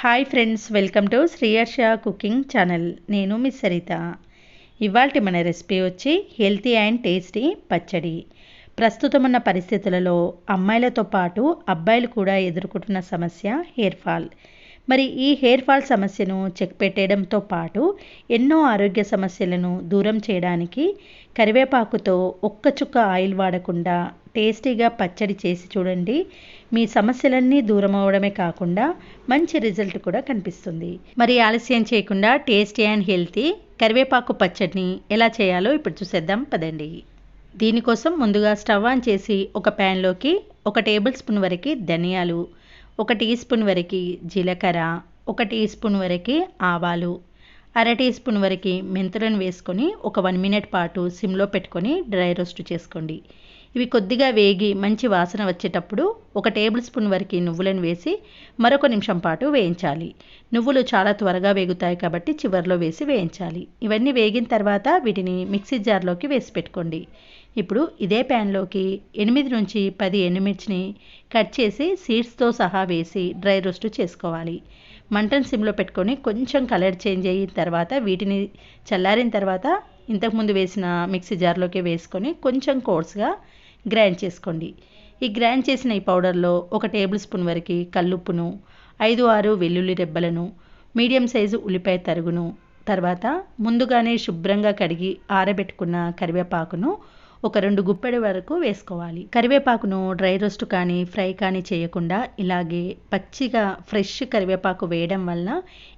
Hi friends welcome to Sriyarsha cooking channel నేను miss Saritha. ఇవాళ మన రెసిపీ వచ్చి హెల్తీ అండ్ టేస్టీ పచ్చడి. ప్రస్తుతం ఉన్న పరిస్థితులలో అమ్మాయిలతో పాటు అబ్బాయిలు కూడా ఎదుర్కొంటున్న సమస్య హెయిర్ ఫాల్ మరి ఈ హెయిర్ ఫాల్ సమస్యను చెక్ పెట్టేయడంతో పాటు ఎన్నో ఆరోగ్య సమస్యలను దూరం చేయడానికి కరివేపాకుతో ఒక్క చుక్క ఆయిల్ వాడకుండా టేస్టీగా పచ్చడి చేసి చూడండి. మీ సమస్యలన్నీ దూరం అవడమే కాకుండా మంచి రిజల్ట్ కూడా కనిపిస్తుంది. మరి ఆలస్యం చేయకుండా టేస్టీ అండ్ హెల్తీ కరివేపాకు పచ్చడిని ఎలా చేయాలో ఇప్పుడు చూసేద్దాం. పదండి. దీనికోసం ముందుగా స్టవ్ ఆన్ చేసి ఒక ప్యాన్లోకి ఒక టేబుల్ స్పూన్ వరకు ధనియాలు ఒక టీ స్పూన్ వరకు జీలకర్ర ఒక టీ స్పూన్ వరకు ఆవాలు అర టీ స్పూన్ వరకు మెంతులను వేసుకొని ఒక వన్ మినిట్ పాటు సిమ్లో పెట్టుకొని డ్రై రోస్ట్ చేసుకోండి. ఇవి కొద్దిగా వేగి మంచి వాసన వచ్చేటప్పుడు ఒక టేబుల్ స్పూన్ వరకు నువ్వులను వేసి మరొక నిమిషం పాటు వేయించాలి. నువ్వులు చాలా త్వరగా వేగుతాయి కాబట్టి చివరిలో వేసి వేయించాలి. ఇవన్నీ వేగిన తర్వాత వీటిని మిక్సీ జార్లోకి వేసి పెట్టుకోండి. ఇప్పుడు ఇదే ప్యాన్లోకి ఎనిమిది నుంచి పది ఎండుమిర్చిని కట్ చేసి సీడ్స్తో సహా వేసి డ్రై రోస్ట్ చేసుకోవాలి. మంటన్ సిమ్లో పెట్టుకొని కొంచెం కలర్ చేంజ్ అయిన తర్వాత వీటిని చల్లారిన తర్వాత ఇంతకుముందు వేసిన మిక్సీ జార్లోకి వేసుకొని కొంచెం కోర్స్గా గ్రైండ్ చేసుకోండి. ఈ గ్రైండ్ చేసిన ఈ పౌడర్లో ఒక టేబుల్ స్పూన్ వరకు కల్లుప్పును ఐదు ఆరు వెల్లుల్లి రెబ్బలను మీడియం సైజు ఉల్లిపాయ తరుగును తర్వాత ముందుగానే శుభ్రంగా కడిగి ఆరబెట్టుకున్న కరివేపాకును ఒక రెండు గుప్పెడి వరకు వేసుకోవాలి. కరివేపాకును డ్రై రోస్ట్ కానీ ఫ్రై కానీ చేయకుండా ఇలాగే పచ్చిగా ఫ్రెష్ కరివేపాకు వేయడం వలన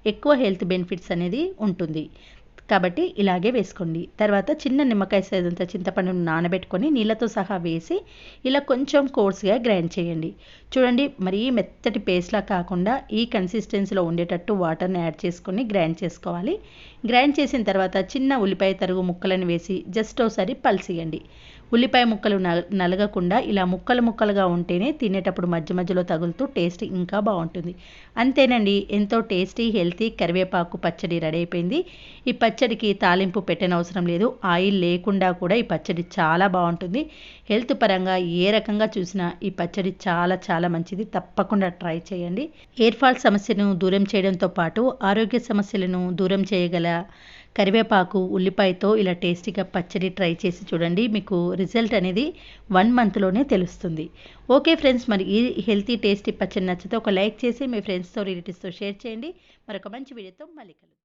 ఎక్కువ హెల్త్ బెనిఫిట్స్ అనేది ఉంటుంది. కాబట్టి ఇలాగే వేసుకోండి. తర్వాత చిన్న నిమ్మకాయ సైజు అంత చింతపండును నానబెట్టుకొని నీళ్ళతో సహా వేసి ఇలా కొంచెం కోర్స్గా గ్రైండ్ చేయండి. చూడండి మరీ మెత్తటి పేస్ట్లా కాకుండా ఈ కన్సిస్టెన్సీలో ఉండేటట్టు వాటర్ని యాడ్ చేసుకొని గ్రైండ్ చేసుకోవాలి. గ్రైండ్ చేసిన తర్వాత చిన్న ఉల్లిపాయ తరుగు ముక్కలను వేసి జస్ట్ ఒకసారి పల్సియండి ఉల్లిపాయ ముక్కలు నలగకుండా ఇలా ముక్కలు ముక్కలుగా ఉంటేనే తినేటప్పుడు మధ్య మధ్యలో తగులుతూ టేస్ట్ ఇంకా బాగుంటుంది. అంతేనండి ఎంతో టేస్టీ హెల్తీ కరివేపాకు పచ్చడి రెడీ అయిపోయింది. ఈ పచ్చడికి తాలింపు పెట్టనవసరం లేదు. ఆయిల్ లేకుండా కూడా ఈ పచ్చడి చాలా బాగుంటుంది. హెల్త్ పరంగా ఏ రకంగా చూసినా ఈ పచ్చడి చాలా చాలా మంచిది. తప్పకుండా ట్రై చేయండి. హెయిర్ ఫాల్ సమస్యను దూరం చేయడంతో పాటు ఆరోగ్య సమస్యలను దూరం చేయగల కరివేపాకు ఉల్లిపాయతో ఇలా టేస్టీగా పచ్చడి ట్రై చేసి చూడండి. మీకు రిజల్ట్ అనేది వన్ మంత్లోనే తెలుస్తుంది. ఓకే ఫ్రెండ్స్ మరి ఈ హెల్తీ టేస్టీ పచ్చడి నచ్చితే ఒక లైక్ చేసి మీ ఫ్రెండ్స్తో రిలేటివ్స్తో షేర్ చేయండి. మరొక మంచి వీడియోతో మళ్ళీ కలుద్దాం.